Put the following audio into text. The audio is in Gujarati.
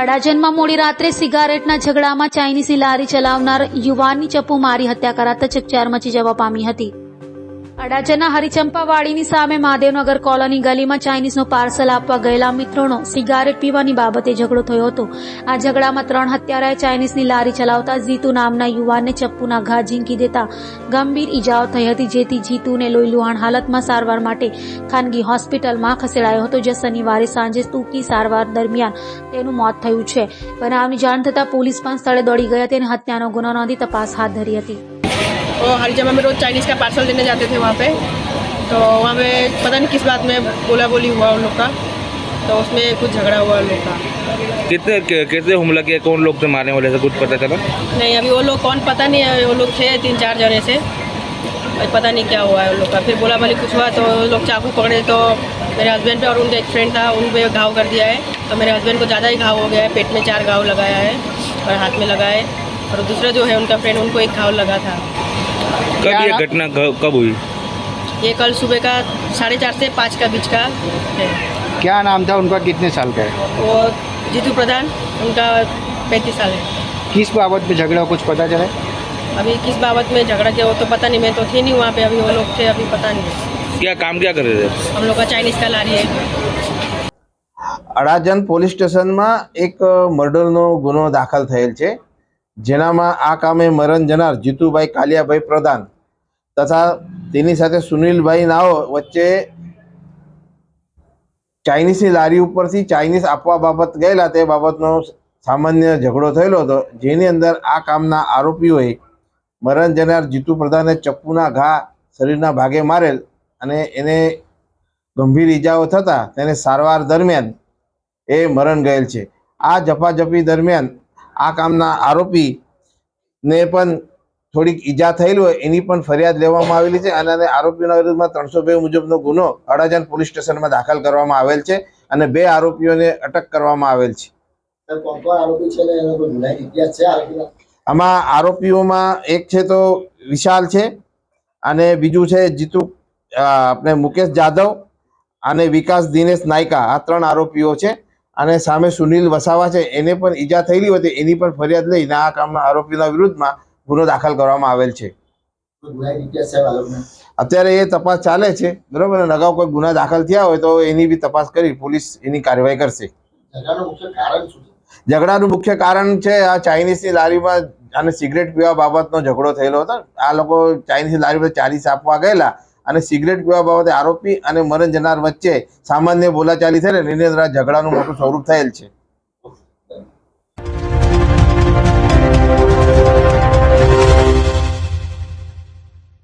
અડાજણમાં મોડી રાત્રે સિગારેટના ઝઘડામાં ચાઇનીઝની લારી ચલાવનાર યુવાનની ચપ્પુ મારી હત્યા કરાતા ચકચાર મચી જવા પામી હતી. અડાજણના હરિચંપાવાડીની સામે મહાદેવનગર કોલોની ગલીમાં ચાઇનીઝનું પાર્સલ આપવા ગયેલા મિત્રોનો સિગારેટ પીવાની બાબતે ઝઘડો થયો હતો. આ ઝઘડામાં ત્રણ હત્યારાએ ચાઇનીઝની લારી ચલાવતા જીતુ નામના યુવાનને ચપ્પુના ઘા ઝીંકી દેતા ગંભીર ઈજાઓ થઈ હતી, જેથી જીતુને લોહીલુહાણ હાલતમાં સારવાર માટે ખાનગી હોસ્પિટલમાં ખસેડાયો હતો, જે શનિવારે સાંજે ટૂંકી સારવાર દરમિયાન તેનું મોત થયું છે. બનાવની જાણ થતાં પોલીસ પણ સ્થળે દોડી ગઈ હતી અને હત્યાનો ગુનો નોંધી તપાસ હાથ ધરી હતી. वो हरिजमा में रोज चाइनीज़ का पार्सल देने जाते थे वहाँ पे तो वहाँ पे पता नहीं किस बात में बोला बोली हुआ उन लोग का तो उसमें कुछ झगड़ा हुआ उन लोग का। कितने कैसे हमला किया कौन लोग थे मारने वाले? से कुछ पता चला? नहीं अभी वो लोग कौन पता नहीं है वो लोग थे तीन चार जने से। पता नहीं क्या हुआ है उन लोग का। फिर बोला बोली कुछ हुआ तो लोग चाकू पकड़े तो मेरे हस्बैंड पे और उनका एक फ्रेंड था उन पर घाव कर दिया है। तो मेरे हस्बैंड को ज़्यादा ही घाव हो गया है पेट में चार घाव लगाया है और हाथ में लगा है और दूसरा जो है उनका फ्रेंड उनको एक घाव लगा था। कब ये घटना क- कब हुई ये कल सुबह का साढ़े चार से पाँच का बीच का है क्या नाम था उनका कितने साल का है वो जीतू प्रधान उनका पैंतीस साल है किस बाबत में झगड़ा कुछ पता चला अभी किस बाबत में झगड़ा किया वो तो पता नहीं मैं तो थी नहीं वहाँ पे अभी वो लोग थे अभी पता नहीं क्या काम क्या कर रहे थे हम लोग का चाइनीज़ का लारी है અડાજણ પોલીસ સ્ટેશનમાં એક મર્ડરનો ગુનો દાખલ થયેલ છે જેનામાં આ કામે મરણ જનાર જીતુભાઈ કાલિયાભાઈ પ્રધાન તથા તેની સાથે સુનિલભાઈ નાઓ વચ્ચે ચાઇનીઝની લારી ઉપરથી ચાઇનીઝ આપવા બાબત ગયેલા તે બાબતનો સામાન્ય ઝઘડો થયેલો હતો. જેની અંદર આ કામના આરોપીઓએ મરણ જનાર જીતુ પ્રધાને ચપ્પુના ઘા શરીરના ભાગે મારેલ અને એને ગંભીર ઈજાઓ થતાં તેને સારવાર દરમિયાન એ મરણ ગયેલ છે. આ ઝપાઝપી દરમિયાન આ કામના આરોપીને પણ થોડીક ઈજા થયેલી હોય એની પણ ફરિયાદ લેવામાં આવેલી છે અને આરોપીના વિરુદ્ધમાં ત્રણસો બે મુજબનો ગુનો અડાજણ પોલીસ સ્ટેશનમાં દાખલ કરવામાં આવેલ છે અને બે આરોપીઓને અટક કરવામાં આવેલ છે. આમાં આરોપીઓમાં એક છે તો વિશાલ છે અને બીજું છે જીતુ આપણે મુકેશ જાધવ અને વિકાસ દિનેશ નાયકા. આ ત્રણ આરોપીઓ છે. અને સામે સુનિલ વસાવા છે, એને પણ ઈજા થયેલી હતી એની પણ ફરિયાદ લઈને આ કામના આરોપીના વિરુદ્ધમાં ગુનો દાખલ કરવામાં આવેલ છે. અત્યારે એ તપાસ ચાલે છે, બરોબર? અને અગાઉ કોઈ ગુના દાખલ થયા હોય તો એની બી તપાસ કરી પોલીસ એની કાર્યવાહી કરશે. ઝઘડાનું મુખ્ય કારણ છે ઝઘડાનું મુખ્ય કારણ છે આ ચાઇનીઝની લારીમાં અને સિગરેટ પીવા બાબતનો ઝઘડો થયેલો હતો. આ લોકો ચાઇનીઝની લારી પર ચાલીસ આપવા ગયેલા. અને સિગરેટ પીવા બાબતે આરોપી અને મરણ જનાર વચ્ચે સામાન્ય બોલાચાલી થઈને આ ઝઘડાનું મોટું સ્વરૂપ થયેલ છે.